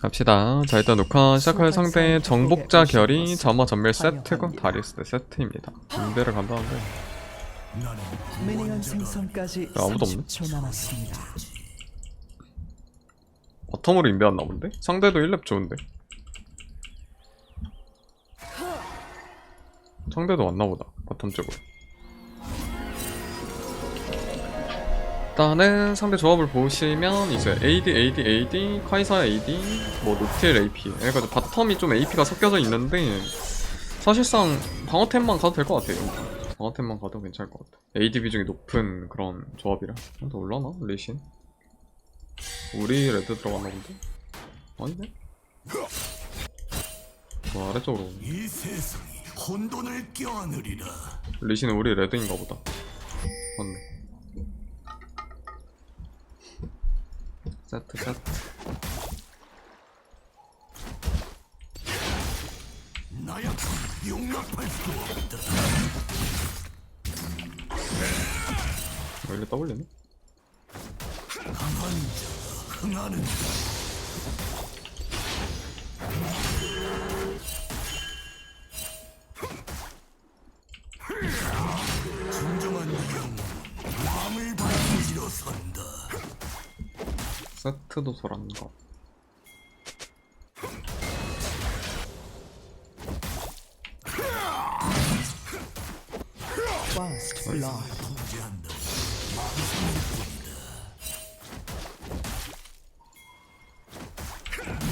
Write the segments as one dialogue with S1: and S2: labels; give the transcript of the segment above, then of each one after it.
S1: 갑시다. 자 일단 녹화 시작할 상대 정복자 결이 점화 전멸 세트고 다리우스 대 세트입니다. 인베를 간다는데 야, 아무도 없네?
S2: 30초 남았습니다.
S1: 바텀으로 인베했나 본데? 상대도 1렙 좋은데? 상대도 왔나 보다. 바텀 쪽으로. 일단은 상대 조합을 보시면 이제 AD, AD, AD, 카이사 AD, 뭐 노틸 AP 그러니까 바텀이 좀 AP가 섞여져 있는데 사실상 방어템만 가도 될 것 같아요. 방어템만 가도 괜찮을 것 같아. AD 비중이 높은 그런 조합이라. 근데 올라나? 리신? 우리 레드 들어갔나 본데? 아니네? 뭐 아래쪽으로. 리신은 우리 레드인가 보다 맞네 세트
S3: 나야 용납할 수 없다.
S1: 왜 이래 떠올리네?
S3: 강한 자가 흥하는 진
S1: 세트도.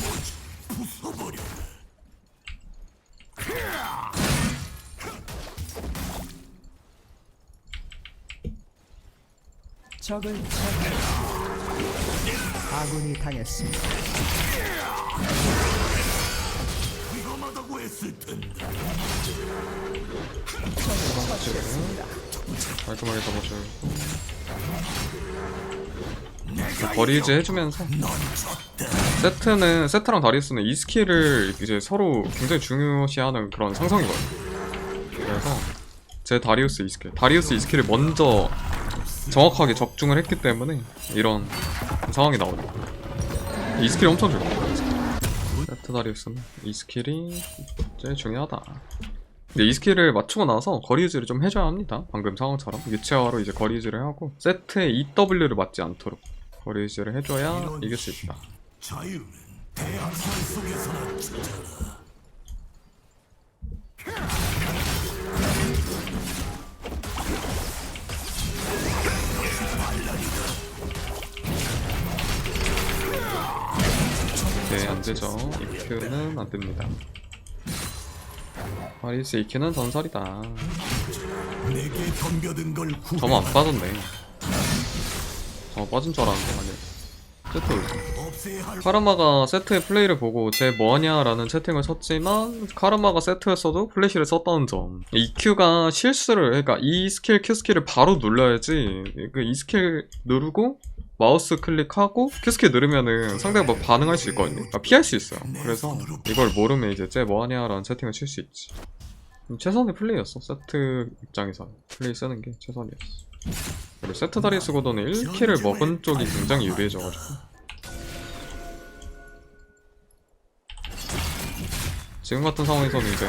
S3: 뭐지? 부숴버려라.
S2: 적을 처리했습니다. 아군이 당했습니다.
S3: 위험하다고 했을 텐데.
S1: 깔끔하게 잡아줘요 거리 유지 해주면서
S3: 넌 졌다.
S1: 세트는 세트랑 다리우스는 이 스킬을 이제 서로 굉장히 중요시하는 그런 상성이거든요 그래서 제 다리우스 이 스킬 다리우스 이 스킬을 먼저 정확하게 적중을 했기 때문에 이런 상황이 나오는 거예요. 이 스킬이 엄청 중요해요. 세트 다리우스는 이 스킬이 제일 중요하다. 근데 이 스킬을 맞추고 나서 거리 유지를 좀 해줘야 합니다. 방금 상황처럼. 유체화로 이제 거리 유지를 하고 세트의 EW를 맞지 않도록 거리 유지를 해줘야 이길 수 있다 네, 안 되죠. 이큐는 안 됩니다. 마리스 이큐는 전설이다.
S3: 내게 덤벼든 걸 구.
S1: 저만 안 빠졌네. 저 빠진 줄 알았는데, 아니요. 세트. 카르마가 세트의 플레이를 보고 쟤 뭐하냐라는 채팅을 썼지만 카르마가 세트였어도 플래시를 썼다는 점. EQ가 실수를 그러니까 이 스킬 Q 스킬을 바로 눌러야지 그이 스킬 누르고 마우스 클릭하고 스킬 누르면은 상대가 뭐 반응할 수 있거든요. 그러니까 피할 수 있어요. 그래서 이걸 모르면 이제 쟤 뭐하냐라는 채팅을 칠 수 있지. 음, 최선의 플레이였어 세트 입장에서 플레이 쓰는 게 최선이었어. 그리고 세트 다리 쓰고도는 1킬을 먹은 쪽이 굉장히 유리해져가지고 지금 같은 상황에서는 이제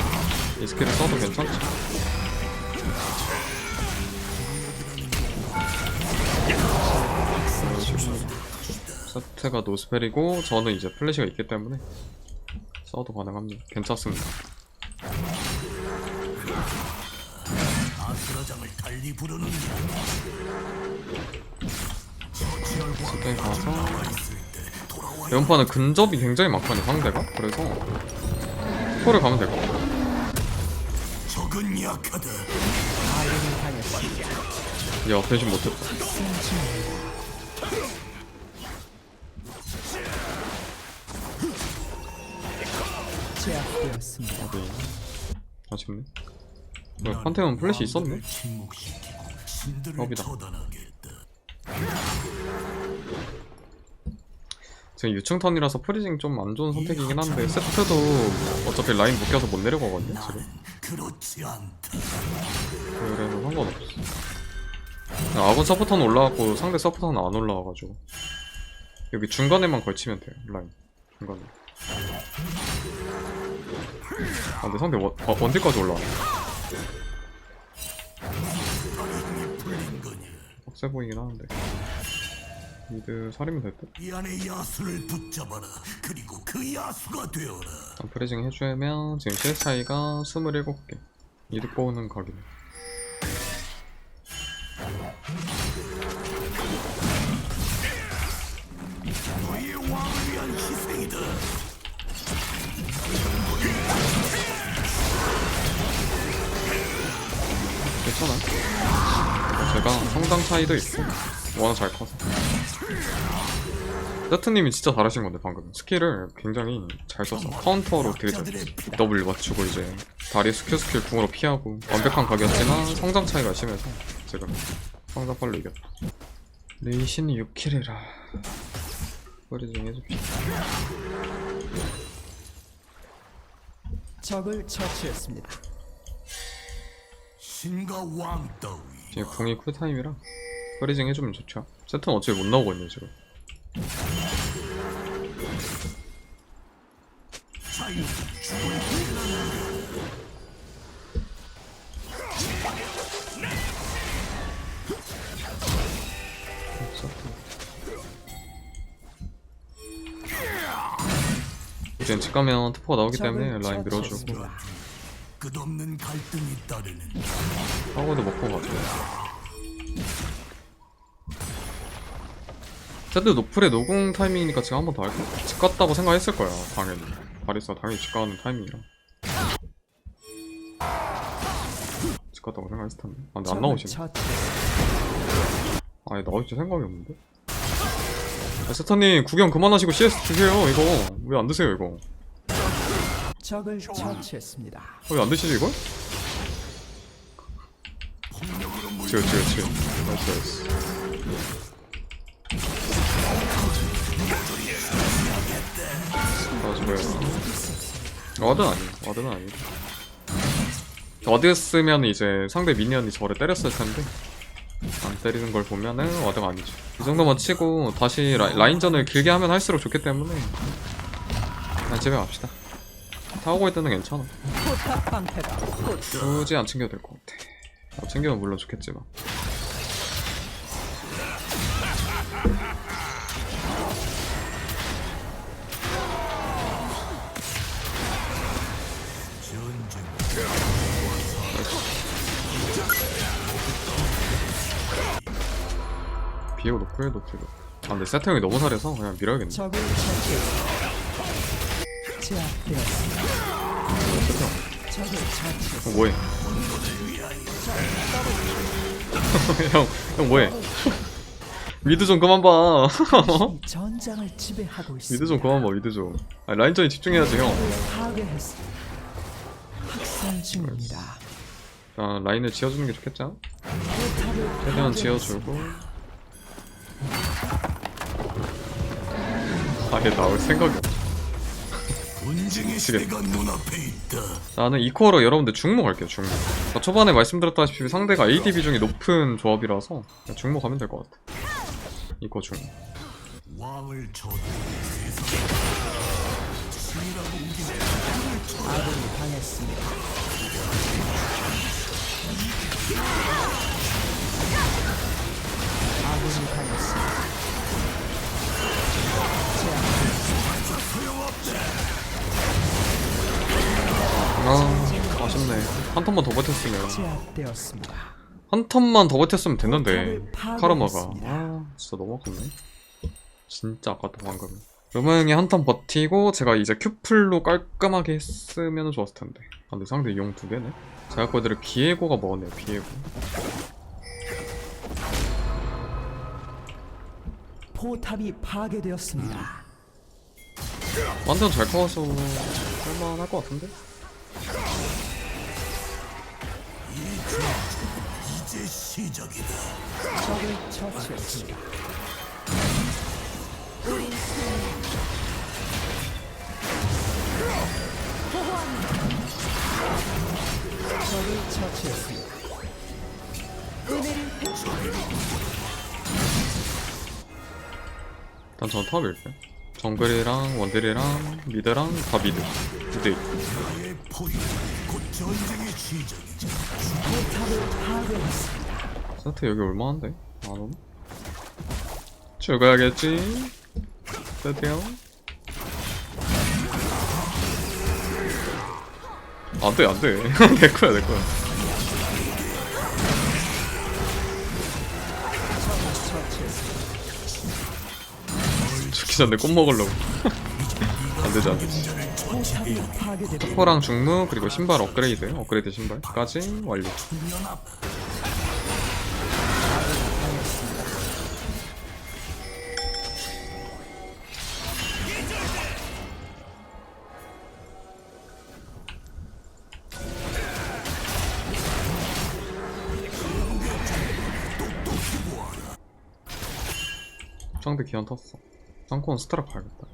S1: 이 스킬을 써도 괜찮지 세트가 노스펠이고 저는 이제 플래시가 있기 때문에 써도 가능합니다 괜찮습니다 세트에 가서 연판은 근접이 굉장히 막하네 상대가 그래서 콜을 가면 될것 같아
S3: 적은 약하다.
S2: 아군이 당했습니다.
S1: 야 변신 못했다
S2: 되었습니다.
S1: 네. 아쉽네 왜 판테온 플래시 있었네? 겁이다.
S3: 처단하겠다.
S1: 지금 유충 턴이라서 프리징 좀 안 좋은 선택이긴 한데 세트도 어차피 라인 묶여서 못 내려가거든요 지금. 그래서 상관없어 아군 서포터는 올라왔고 상대 서포터는 안 올라와가지고 여기 중간에만 걸치면 돼요 라인 중간에 아 근데 상대 원, 어, 원딜까지 올라와
S3: 풀린 거냐?
S1: 빡세 보이긴 하는데 미드 살이면 될듯
S3: 이 안에 야수를 붙잡아라. 그리고 그 야수가 되어라.
S1: 프레징 해주면 지금 CS 차이가 27개 이득 보는 각이네
S3: 너의 왕을 위한 희생이다.
S1: 괜찮아 제가 성장 차이도 있고 워낙 잘 커서. 세트님이 진짜 잘하신 건데 방금. 스킬을 굉장히 잘 썼어 카운터로 되게 잘 W 맞추고 이제 다리 스킬 스킬 궁으로 피하고. 완벽한 각이었지만 성장 차이가 심해서 지금 성장 빨로 이겼다. 레이신이 6킬이라 뿌리 좀 해줍시다.
S2: 적을 처치했습니다.
S3: 신과 왕 따위.
S1: 지금 궁이 쿨타임이라 뿌리징 해주면 좋죠 세트는 어차피 못 나오거든요 지금
S3: 자유 죽을
S1: 이젠 집 가면 투포가 나오기 때문에 라인 밀어주고.
S3: 끝없는 갈등이 따르는
S1: 하고도 먹고 가죠 세트 노플의 노궁 타이밍이니까 지금 한번 더할 거야 집 갔다고 생각했을 거야 당연히. 바리스 당연히 집 가는 타이밍이라. 집 갔다고 생각했을 텐데. 아 근데 안 나오시네. 아니 나올지 생각이 없는데? 아, 세타님 구경 그만하시고 CS 드세요 이거. 왜 안 드세요 이거
S2: 적을 처치했습니다.
S1: 왜안 드시지 이걸? 지워 지워 지워. 나이스 나이스. 아 저거야. 와드는 아니 와드는 아니 와드였으면 이제 상대 미니언이 저를 때렸을 텐데 안 때리는 걸 보면은 와드가 아니죠 이 정도만 치고 다시 라, 라인전을 길게 하면 할수록 좋기 때문에 그냥 집에 갑시다 타고 올 때는 괜찮아. 굳이 안 챙겨도 될 것 같아. 어, 챙기면 물론 좋겠지만. 비에고 노플 노플. 아 근데 세트 형이 너무 잘해서 그냥 밀어야겠네.
S2: 적을. 제압되었습니다. 적을 처치했습니다.
S1: 어, 뭐해? 형, 형 뭐해? 미드 좀 그만 봐.
S2: 전장을 지배하고 있습니다.
S1: 미드 좀 그만 봐, 미드 좀. 아, 라인전에 집중해야지 형.
S2: 파괴했습니다. 학살 중입니다.
S1: 아, 라인을 지어주는 게 좋겠죠?
S2: 포탑을
S1: 최대한. 지어주고. 아예 나올 생각이 없어.
S3: 있다.
S1: 나는 이 코어로 여러분들 갈게요 중모. 그러니까 초반에 말씀드렸다시피 상대가 AD 비중이 높은 조합이라서 가면 될 것 같아. 이 코어 중모
S2: 아
S1: 아쉽네 한 턴만 더 버텼으면
S2: 제압되었습니다.
S1: 한 턴만 더 버텼으면 됐는데 카르마가. 아 진짜 너무 아깝네 진짜 아깝다 방금 형이 한 턴 버티고 제가 이제 큐플로 깔끔하게 했으면 좋았을 텐데 아 근데 상대 용 두 개네 제가 그대로 비에고가 먹었네요 비에고
S2: 포탑이 파괴되었습니다.
S1: 완전 잘 커서 할만할 것 같은데?
S3: 이제 시작이다.
S2: 적을 처치했습니다. 적을 처치했습니다.
S1: 일단 저는 탑 밀게요 정글이랑 원딜이랑 미드랑 다 미드 미드
S2: 파괴했습니다.
S1: 세트 여기 얼마인데? 안 오나? 죽어야겠지 세트 형 안돼 안돼 내 거야 내 거야 죽기 전에 꽃 먹으려고. 안 되지 안 되지
S2: 포탑이 파괴되었습니다.
S1: 포랑 중무 그리고 신발 업그레이드 업그레이드 신발까지 완료. 상대 기한 탔어 쌍코는 스트라 가야겠다.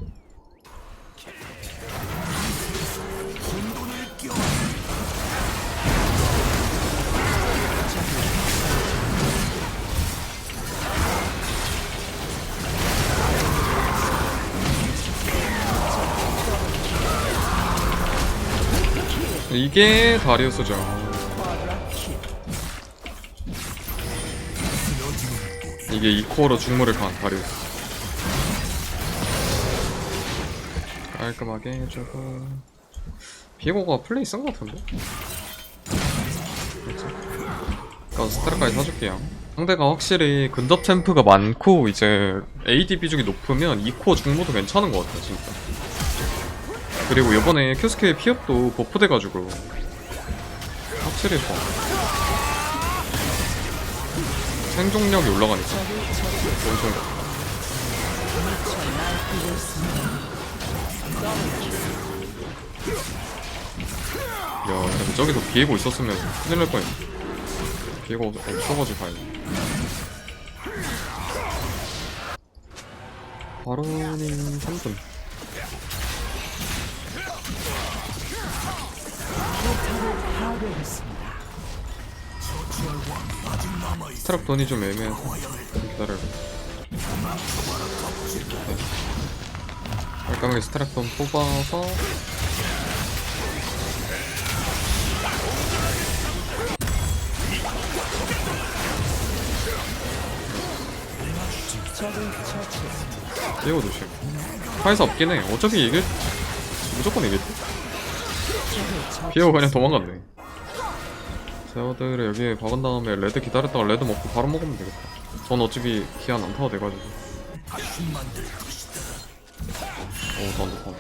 S1: 이게 다리우스죠. 이게 2코어로 중무를 간 다리우스 깔끔하게 해주고. 비고가 플레이 쓴 것 같은데? 그렇지? 그니까 스타라까지 사줄게요. 상대가 확실히 근접 챔프가 많고 이제 AD 비중이 높으면 2코어 중무도 괜찮은 것 같아 진짜. 그리고 이번에 큐스케의 피업도 버프돼가지고 확실히 좋아 생존력이 올라가니까. 엄청 야 근데 저기서 비에고 있었으면 큰일 날 뻔했네 비에고 없- 없어가지고 다행이다 바로님 3분
S2: 파괴했습니다.
S1: 스트랩 돈이 좀 애매해서 좀 기다려요 네. 깔끔하게 스트랩 돈 뽑아서. 이거 조심. 카이사 없긴 해. 어차피 이길 무조건 이길. 비에고 그냥 도망갔네. 제어들을 여기에 박은 다음에 레드 기다렸다가 레드 먹고 바로 먹으면 되겠다. 전 어차피 기한 안 타도 돼가지고 오 던져 던져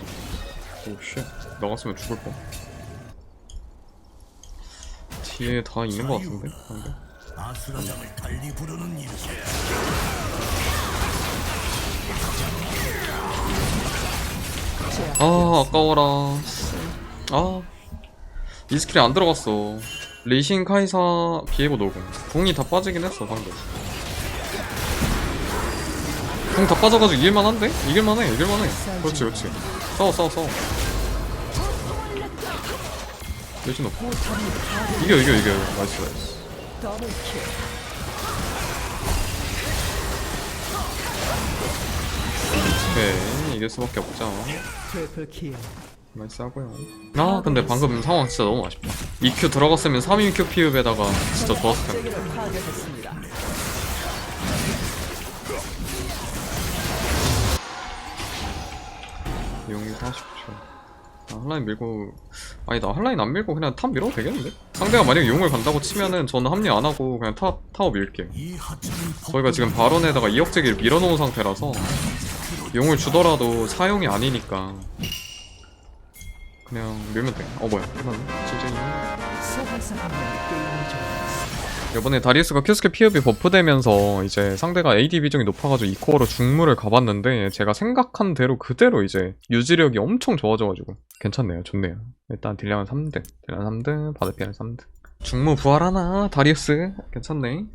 S1: 오쉣. 나갔으면 죽을 뻔. 뒤에 다 있는 것 같은데? 상대?
S3: 아수라장을 달리 부르는 이유
S1: 아 아까워라. 아. 이 스킬이 안 들어갔어. 리신 카이사 비에고 노공 공이 다 빠지긴 했어 방금 공다 빠져가지고 이길만한데? 이길만해 이길만해. 그렇지 그렇지. 싸워 싸워 싸워. 리신 높 이겨 이겨 이겨. 나이스 나이스. 오케이 이길 수밖에 없죠. 나이스 하고요. 아 근데 방금 상황 진짜 너무 아쉽다. EQ 들어갔으면 3인큐 피읍에다가 진짜 좋았을 텐데 용이 40초 아, 한라인 밀고 아니다 한라인 안 밀고 그냥 탑 밀어도 되겠는데? 상대가 만약에 용을 간다고 치면은 저는 합류 안 하고 그냥 탑, 타워
S3: 하찮은
S1: 저희가 지금 바론에다가 2억제기를 밀어놓은 상태라서 용을 주더라도 사용이 아니니까 그냥 밀면 돼 어 뭐야? 끝났네 GG
S2: 소환사 한 명이
S1: 이번에 다리우스가 큐스케 피업이 버프되면서 이제 상대가 AD 비중이 높아가지고 2코어로 중무를 가봤는데 제가 생각한 대로 그대로 이제 유지력이 엄청 좋아져가지고 괜찮네요. 좋네요. 일단 딜량은 3등. 딜량 3등 바드피는 3등. 중무 부활하나 다리우스? 괜찮네